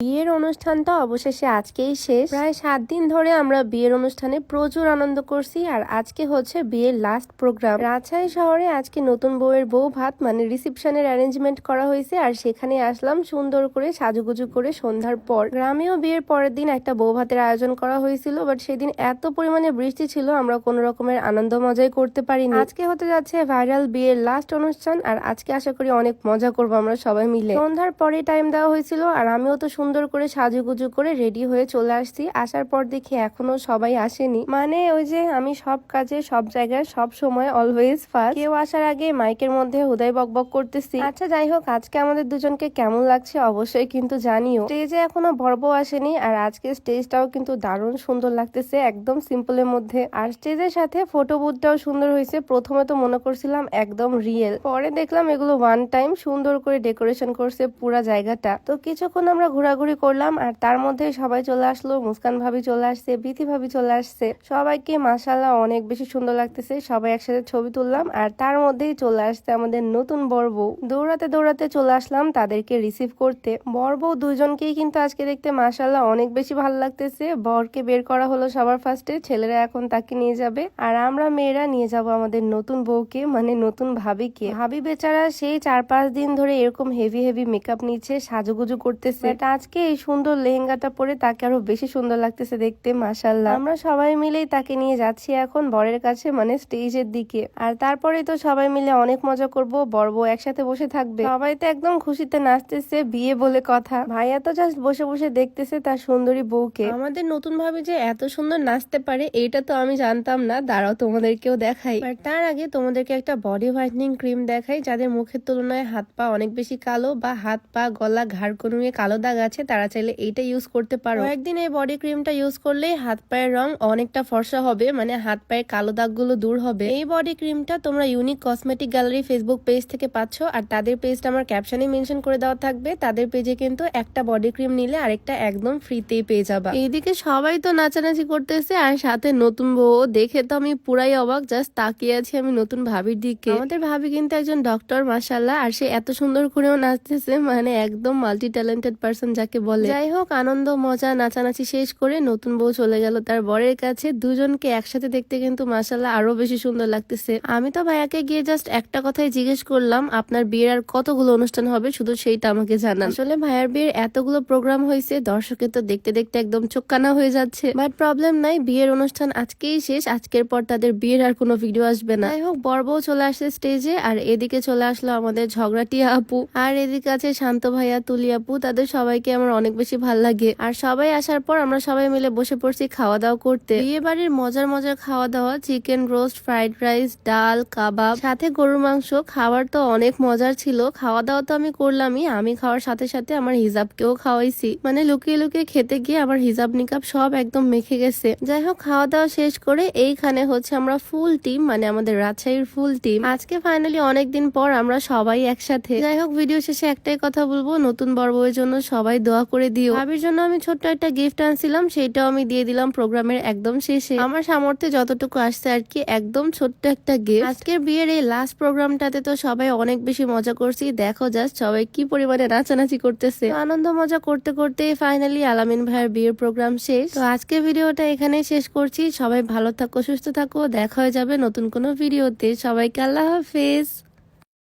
jadi বিয়ের অনুষ্ঠানটা অবশেষে আজকেই শেষ। প্রায় সাত দিন ধরে আমরা বিয়ের অনুষ্ঠানে প্রচুর আনন্দ করছি আর আজকে হচ্ছে বিয়ের লাস্ট প্রোগ্রাম রাজশাহী শহরে আজকে নতুন বউয়ের বউ ভাত মানে রিসেপশনের অ্যারেঞ্জমেন্ট করা হয়েছে আর সেখানে আসলাম সুন্দর করে সাজুগুজু করে সন্ধ্যার পর। গ্রামেও বিয়ের পরের দিন একটা বউ ভাতের আয়োজন করা হয়েছিল বাট সেদিন এত পরিমাণে বৃষ্টি ছিল, আমরা কোনো রকমের আনন্দ মজাই করতে পারিনি। আজকে হতে যাচ্ছে ভাইরাল বিয়ের লাস্ট অনুষ্ঠান আর আজকে আশা করি অনেক মজা করব আমরা সবাই মিলে। সন্ধ্যার পরে টাইম দেওয়া হয়েছিল আর আমিও তো সুন্দর করে সাজুগুজু করে রেডি হয়ে চলে আসছি। আসার পর দেখি এখনও সবাই আসেনি। মানে ওই যে আমি সব কাজে, সব জায়গায়, সব সময় অলওয়েজ ফার্স্ট কেউ আসার আগে মাইকের মধ্যে হুদাই বকবক করতেছি। আচ্ছা যাই হোক, আজকে আমাদের দুজনকে কেমন লাগছে অবশ্যই কিন্তু জানিও। স্টেজে এখনও বর্ব আসেনি আর আজকে স্টেজটাও কিন্তু দারুণ সুন্দর লাগতেছে, একদম সিম্পলের মধ্যে। আর স্টেজের সাথে ফটো বুথটাও সুন্দর হয়েছে। প্রথমে তো মনে করছিলাম একদম রিয়েল পরে দেখলাম এগুলো ওয়ান টাইম সুন্দর করে ডেকোরেশন করছে পুরা জায়গাটা। তো কিছুক্ষণ আমরা ঘোরাঘুরি করলাম আর তার মধ্যে সবাই চলে আসলো, মুস্কান ভাবি চলে আসছে বিথি ভাবি চলে আসছে। সবাইকে মাসাল্লাহ অনেক বেশি সুন্দর লাগতেছে, সবাই একসাথে ছবি তুললাম আর তার মধ্যেই চলে আসছে আমাদের নতুন বর বউ। দৌড়াতে দৌড়াতে চলে আসলাম তাদেরকে রিসিভ করতে। বর বউ দুজনকেই কিন্তু আজকে দেখতে মাসাল্লাহ অনেক বেশি ভালো লাগতেছে। বরকে বের করা হলো সবার ফার্স্টে ছেলেরা এখন তাকে নিয়ে যাবে আর আমরা মেয়েরা নিয়ে যাব আমাদের নতুন বউকে মানে নতুন ভাবিকে। ভাবি বেচারা সেই চার পাঁচ দিন ধরে এরকম হেভি হেভি মেকআপ নিচ্ছে, সাজুগুজু করতেছে। আজকে এই সুন্দর লেহেঙ্গাটা পরে তাকে আরও বেশি সুন্দর লাগতেছে দেখতে মাসাল্লাহ আমরা সবাই মিলেই তাকে নিয়ে যাচ্ছি এখন বরের কাছে মানে স্টেজের দিকে। আর তারপরে তো সবাই মিলে অনেক মজা করব, বর বউ একসাথে বসে থাকবে। সবাই তো একদম খুশিতে নাচতেছে, বিয়ে বলে কথা। ভাইয়া তো জাস্ট বসে বসে দেখতেছে তার সুন্দরী বউকে। আমাদের নতুন ভাবে যে এত সুন্দর নাচতে পারে, এটা তো আমি জানতাম না। দাঁড়াও তোমাদেরকেও দেখাই। আর তার আগে তোমাদেরকে একটা বডি হোয়াইটনিং ক্রিম দেখাই, যাদের মুখের তুলনায় হাত পা অনেক বেশি কালো বা হাত পা গলা ঘাড় কনুয়ে কালো দাগ আছে, তারা চাইলে এইটা ইউজ করতে পারো। একদিন এই বডি ক্রিমটা ইউজ করলে হাত পায়ের রং অনেকটা ফর্সা হবে মানে হাত পায়ের কালো দাগগুলো দূর হবে। এই বডি ক্রিমটা তোমরা unique cosmetic gallery Facebook page থেকে পাচ্ছ, আর তাদের পেজটা আমার ক্যাপশনে মেনশন করে দেওয়া থাকবে। তাদের পেজে কিন্তু একটা বডি ক্রিম নিলে আরেকটা একদম ফ্রিতেই পেয়ে যাবা। এইদিকে সবাই তো নাচানাচি করতেছে, আর সাথে নতুন বউ, দেখে তো আমি পুরাই অবাক জাস্ট তাকিয়ে আছি আমি নতুন ভাবির দিকে। আমাদের ভাবি কিন্তু একজন ডক্টর মাসাল্লাহ আর সে এত সুন্দর করেও নাচতেছে মানে একদম মাল্টি ট্যালেন্টেড পার্সন যাকে বলে। যাই হোক, আনন্দ, মজা, নাচানাচি শেষ করে নতুন বউ চলে গেল তার বরের কাছে। দুজনকে একসাথে দেখতে কিন্তু মাসাল্লাহ আরও বেশি সুন্দর লাগতেছে। আমি তো ভাইয়াকে গিয়ে জাস্ট একটা কথাই জিজ্ঞেস করলাম, আপনার বিয়ের আর কতগুলো অনুষ্ঠান হবে? শুধু সেইটা আমাকে জানান। আসলে ভাইয়ার বিয়ের এতগুলো প্রোগ্রাম হয়েছে, দর্শকের তো দেখতে দেখতে একদম চোখকানা হয়ে যাচ্ছে। বাট প্রবলেম নাই, বিয়ের অনুষ্ঠান আজকেই শেষ, আজকের পর তাদের বিয়ের আর কোনো ভিডিও আসবে না। যাই হোক বউ চলে আসে স্টেজে আর এদিকে চলে আসলো আমাদের ঝগড়াটিয়া আপু। আর এদিকে আছে শান্ত ভাইয়া, তুলি আপু, তাদের সবাইকে আমার অনেক বেশি ভালো লাগে। আর সবাই আসার পর আমরা সবাই মিলে বসে পড়ছি খাওয়া দাওয়া করতে। বিয়ে বাড়ির মজার মজার খাওয়া দাওয়া চিকেন রোস্ট ফ্রাইড রাইস ডাল, কাবাব, সাথে গরুর মাংস, খাবার তো অনেক মজার ছিল। খাওয়া দাওয়া তো আমি করলামই, আমি খাওয়ার সাথে সাথে আমার হিজাবকেও খাওয়াইছি। মানে লুকিয়ে লুকিয়ে খেতে গিয়ে আমার হিজাব নিকাব সব একদম মেখে গেছে। যাই হোক খাওয়া দাওয়া শেষ করে এইখানে হচ্ছে আমরা ফুল টিম মানে আমাদের রাজশাহীর ফুল টিম। আজকে ফাইনালি অনেকদিন পর আমরা সবাই একসাথে। যাই হোক ভিডিও শেষে একটাই কথা বলব, নতুন বড় বউয়ের জন্য সবাই দোয়া করে দিও। ভাবির জন্য আমি ছোট্ট একটা গিফট আনছিলাম সেটাও আমি দিয়ে দিলাম প্রোগ্রামের একদম শেষে। আমার সামর্থ্যে যতটুকু আসছে আর কি, একদম ছোট্ট একটা গিফট আজকের বিয়ের এই লাস্ট প্রোগ্রামটাতে তো সবাই অনেক বেশি মজা করছি। দেখো জাস্ট সবাই কি পরিমাণে নাচানাচি করতেছে। আনন্দ মজা করতে করতে ফাইনালি আলামিন ভাইয়ের বিয়ের প্রোগ্রাম শেষ। তো আজকে ভিডিওটা এখানেই শেষ করছি। সবাই ভালো থাকো, সুস্থ থাকো। দেখা হয়ে যাবে নতুন কোনো ভিডিওতে। সবাইকে আল্লাহ হাফেজ।